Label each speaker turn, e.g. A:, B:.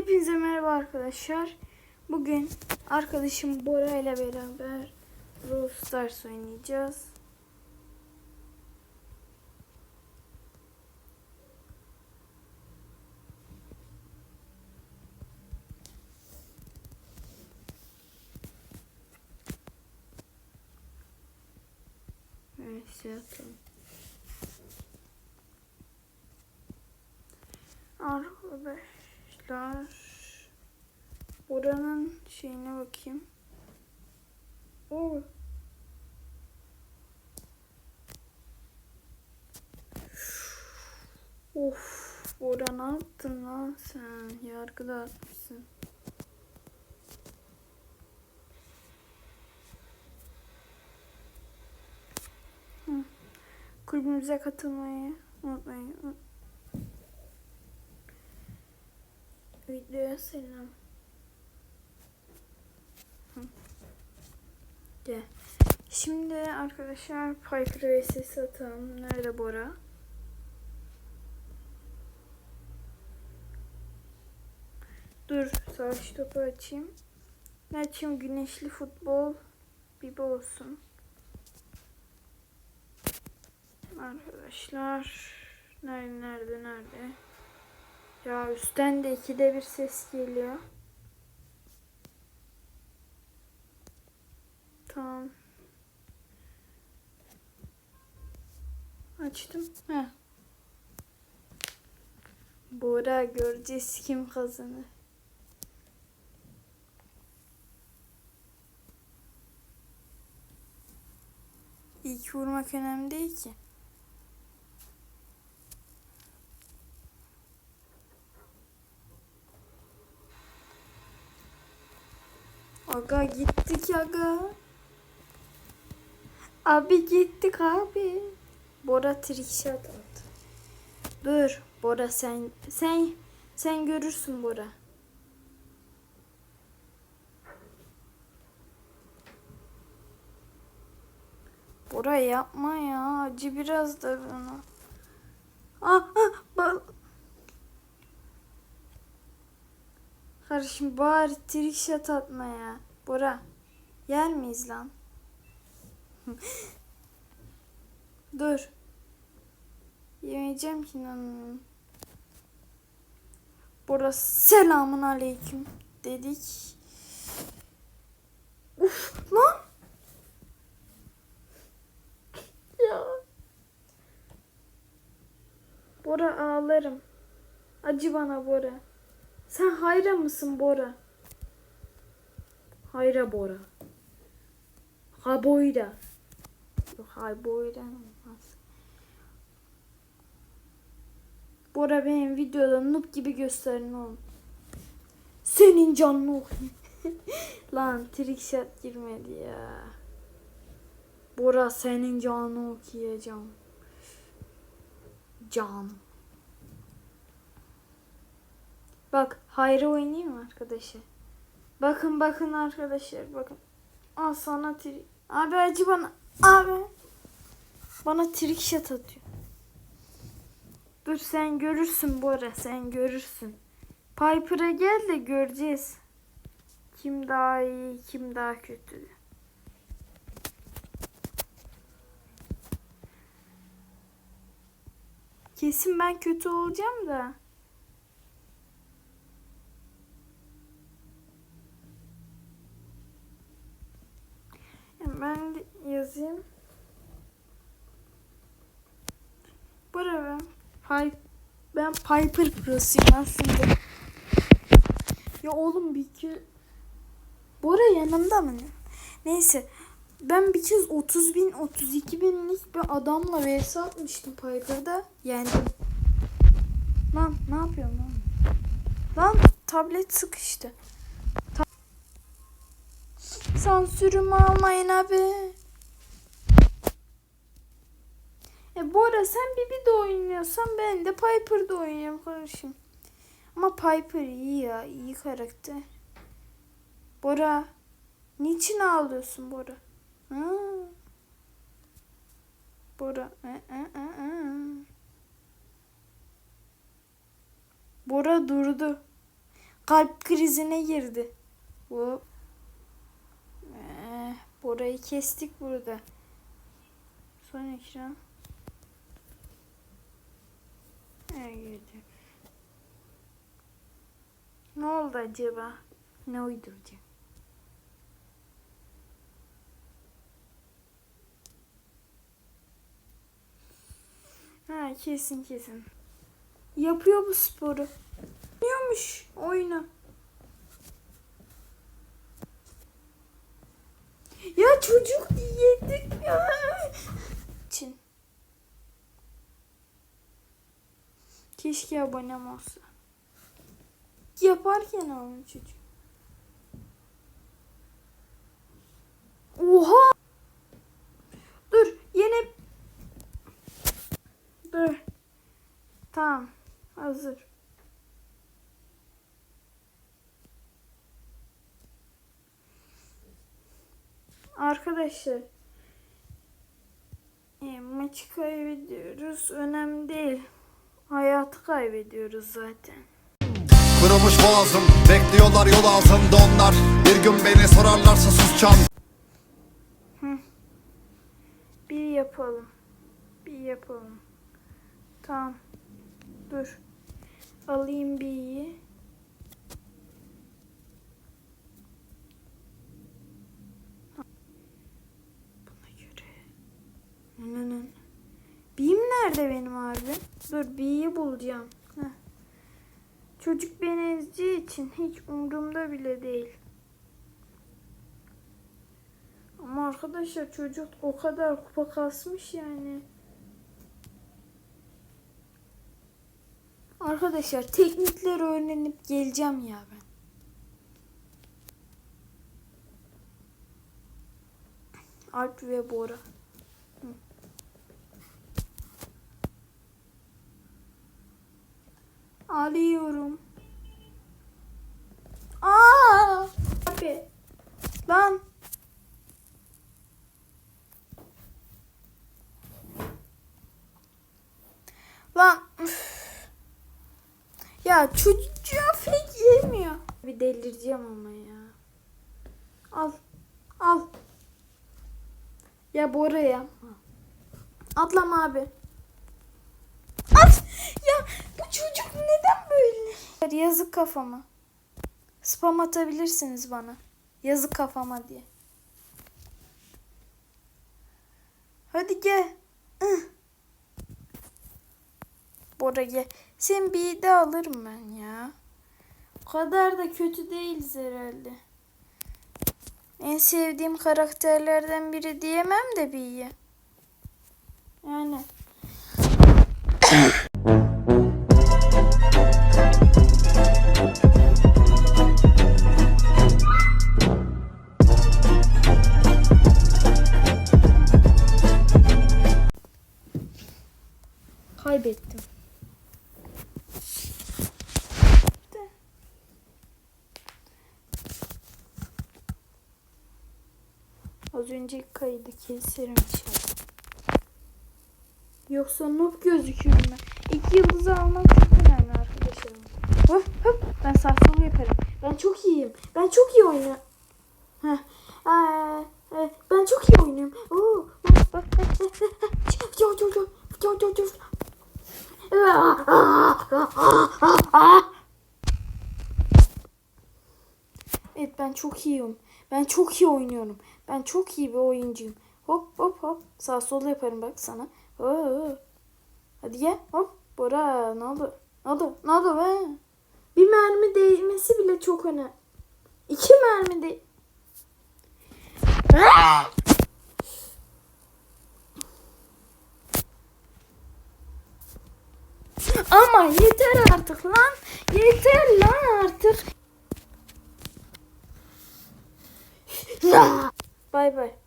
A: Hepinize merhaba arkadaşlar. Bugün arkadaşım Bora ile beraber Brawl Stars oynayacağız. Evet, şey yapalım. Arkadaşlar buranın şeyine bakayım. Oo. Of, Bora ne yaptın lan sen? Yargı dağıtmışsın. Kulübümüze katılmayı unutmayın. Videoya selam. Gel. Şimdi arkadaşlar Piper vs atalım. Nerede Bora? Dur savaş topu açayım. Ne açayım? Güneşli futbol. Bibi olsun. Arkadaşlar. Nerede nerede nerede? Ya üstten de ikide bir ses geliyor. Tamam. Açtım. Heh. Bora göreceğiz kim kazanır. İlk vurmak önemli değil ki. Aga gittik aga. Abi gittik abi. Bora trickshot attı. Dur Bora sen sen sen görürsün Bora. Bora yapma ya. Acı biraz da bana. Ah ah bak. Kardeşim bari trickshot atma ya. Bora. Yer miyiz lan? Dur. Yemeyeceğim ki lan. Bora selamun aleyküm dedik. Uf lan. Ya. Bora ağlarım. Acı bana Bora. Sen hayra mısın Bora? Hayra Bora. Ha boyda. Yok hay boyda olmaz. Bora benim videoda noob gibi gösterin oğlum. Senin canını okuyayım. Lan trickshot girmedi ya. Bora senin canını okuyacağım. Can. Bak Hayri oynayayım mı arkadaşlar? Bakın bakın arkadaşlar bakın. Al sana trik. Abi acı bana. Abi. Bana trik shot atıyor. Dur sen görürsün Bora sen görürsün. Piper'a gel de göreceğiz. Kim daha iyi kim daha kötü. Kesin ben kötü olacağım da. Ben de yazayım. Bora ben. Py ben Piper Pro'suyum aslında. Ya oğlum bir ki Bora yanımda mı? Neyse. Ben bir kez 30 bin 32 binlik bir adamla vs atmıştım Piper'da. Yendim. Lan ne yapıyorsun lan? Lan tablet sıkıştı. Ta Sansürümü almayın abi. E Bora sen Bibi de oynuyorsan ben de Piper'da oynuyorum kardeşim. Ama Piper iyi ya. iyi karakter. Bora. Niçin ağlıyorsun Bora? Ha? Bora. E, e, e, e. Bora durdu. kalp krizine girdi. Bu ee, Bora'yı kestik burada. Son ekran. Ne oldu acaba? Ne uyduracak? Ha kesin kesin. Yapıyor bu sporu. Yapıyormuş oyunu. Ya çocuk yedik ya. Keşke abonem olsa. Yaparken onun çocuk. Oha! Dur yine Dur. Tamam. Hazır. Arkadaşlar. E, maçı kaybediyoruz. Önemli değil. Hayatı kaybediyoruz zaten.
B: Kırılmış boğazım Bekliyorlar yol ağzımda onlar Bir gün beni sorarlarsa susacağım
A: Bir yapalım. Bir yapalım. Tamam. Dur. Alayım bir iyi. Nerede benim abi? Dur B'yi bulacağım. Heh. Çocuk beni ezdiği için hiç umurumda bile değil. Ama arkadaşlar çocuk o kadar kupa kasmış yani. Arkadaşlar teknikleri öğrenip geleceğim ya ben. Alp ve Bora. Alıyorum. Aa! Abi. Lan. Lan. Ya çocuğa fake yemiyor. Bir delireceğim ama ya. Al. Al. Ya Bora yapma. Atlama abi. At. Ya çocuk neden böyle? Yazık kafama. Spam atabilirsiniz bana. Yazık kafama diye. Hadi gel. Bora gel. Sen bir de alırım ben ya. O kadar da kötü değiliz herhalde. En sevdiğim karakterlerden biri diyemem de bir iyi. Yani. Kaybettim. Az önceki kaydı keserim inşallah. Yoksa noob gözüküyorum ben. İki yıldızı almak çok önemli arkadaşlar. Hop hop ben sağ sol yaparım. Ben çok iyiyim. Ben çok iyi oynuyorum. Heh. Aa, e, ben çok iyi oynuyorum. Oo, bak bak. Yo yo yo yo yo yo. Evet ben çok iyiyim. Ben çok iyi oynuyorum. Ben çok iyi bir oyuncuyum. Hop hop hop. Sağ sol yaparım bak sana. Oo. Hadi gel. Hop. Bora ne oldu? Ne oldu? Ne oldu be? Bir mermi değmesi bile çok önemli. İki mermi de... Yeter artık lan. Yeter lan artık. Bay bay.